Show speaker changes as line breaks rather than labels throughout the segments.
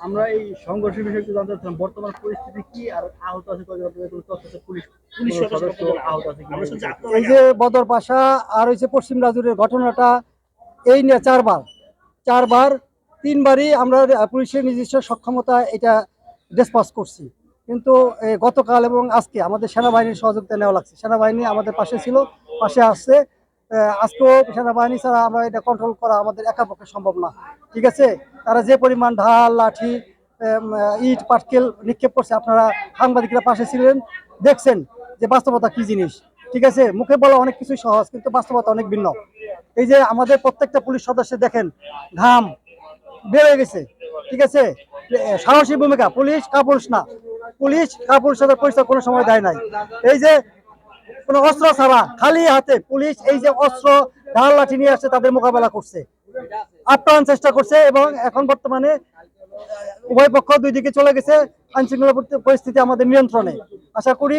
আমরা এই সংঘর্ষের বিষয়ে একটু জানতে চাচ্ছিলাম বর্তমান পরিস্থিতি কি আর আহত আছে আছে? পুলিশ
সদস্য
আহত আছে
এই যে বদর পাশা আর হয়েছে পশ্চিম রাজুরের ঘটনাটা এই নিয়ে চারবার চারবার তিনবারই আমরা পুলিশের নিজস্ব সক্ষমতা এটা ডিসপাস করছি। কিন্তু গতকাল এবং আজকে আমাদের সেনাবাহিনীর সহযোগিতা নেওয়া লাগছে। সেনাবাহিনী আমাদের পাশে ছিল পাশে আসছে আজকেও সেনাবাহিনী ছাড়া আমরা এটা কন্ট্রোল করা আমাদের একা পক্ষে সম্ভব না। ঠিক আছে? তারা যে পরিমাণ ঢাল, লাঠি ইট, পাটকেল নিক্ষেপ করছে, আপনারা সাংবাদিকরা পাশে ছিলেন, দেখছেন যে বাস্তবতা কি জিনিস। ঠিক আছে? মুখে বলা অনেক কিছুই সহজ, কিন্তু বাস্তবতা অনেক ভিন্ন। এই যে আমাদের প্রত্যেকটা পুলিশ সদস্য দেখেন, ঘাম বেড়ে গেছে। ঠিক আছে? সাহসী ভূমিকা। পুলিশ কাপুরুষ না। পুলিশ কাপুরুষের পরিচয় কোনো সময় দেয় নাই। এই যে কোনো অস্ত্র ছাড়া খালি হাতে পুলিশ এই যে অস্ত্র, ঢাল লাঠি নিয়ে আসছে, তাদের মোকাবেলা করছে। আপ্রাণ চেষ্টা করছে এবং এখন বর্তমানে উভয় পক্ষ দুই দিকে চলে গেছে। আইন শৃঙ্খলা পরিস্থিতি আমাদের নিয়ন্ত্রণে। আশা করি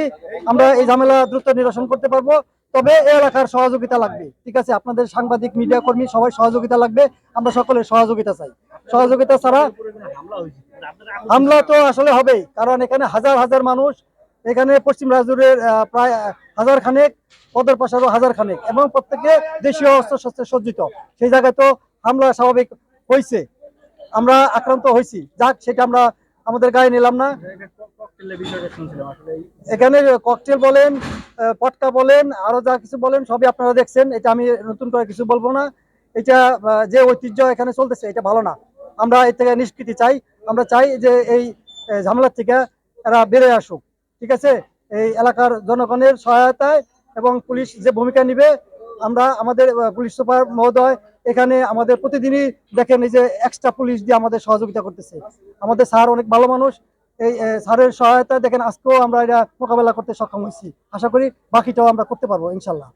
আমরা এই ঝামেলা দ্রুত নিরসন করতে পারব। তবে এলাকার সহযোগিতা লাগবে। ঠিক আছে, আপনাদের সাংবাদিক, মিডিয়া কর্মী সবাই সহযোগিতা লাগবে। আমরা সকলের সহযোগিতা চাই। সহযোগিতা ছাড়া
হামলা
তো আসলে হবেই। কারণ এখানে হাজার হাজার মানুষ এখানে পশ্চিম রাজুরের প্রায় হাজার খানেক পদের পাশারও হাজার খানেক এবং প্রত্যেকে দেশীয় অস্ত্র শস্ত্রে সজ্জিত। সেই জায়গায় তো হামলা স্বাভাবিক হয়েছে আমরা আক্রান্ত হয়েছি যাক, সেটা আমরা আমাদের গায়ে নিলাম না। এখানে ককটেল বলেন পটকা বলেন, আরও যা কিছু বলেন, সবই আপনারা দেখছেন। এটা আমি নতুন করে কিছু বলব না। এটা যে ঐতিহ্য এখানে চলতেছে, এটা ভালো না। আমরা এর থেকে নিষ্কৃতি চাই। আমরা চাই যে এই ঝামেলার থেকে এরা বেড়ে আসুক। ঠিক আছে? এই এলাকার জনগণের সহায়তায় এবং পুলিশ যে ভূমিকা নিবে, আমরা আমাদের পুলিশ সুপার মহোদয় এখানে আমাদের প্রতিদিনই দেখেন এই যে এক্সট্রা পুলিশ দিয়ে আমাদের সহযোগিতা করতেছে। আমাদের স্যার অনেক ভালো মানুষ। এই স্যারের সহায়তায় দেখেন আজকেও আমরা এটা মোকাবেলা করতে সক্ষম হয়েছি। আশা করি বাকিটাও আমরা করতে পারব, ইনশাল্লাহ।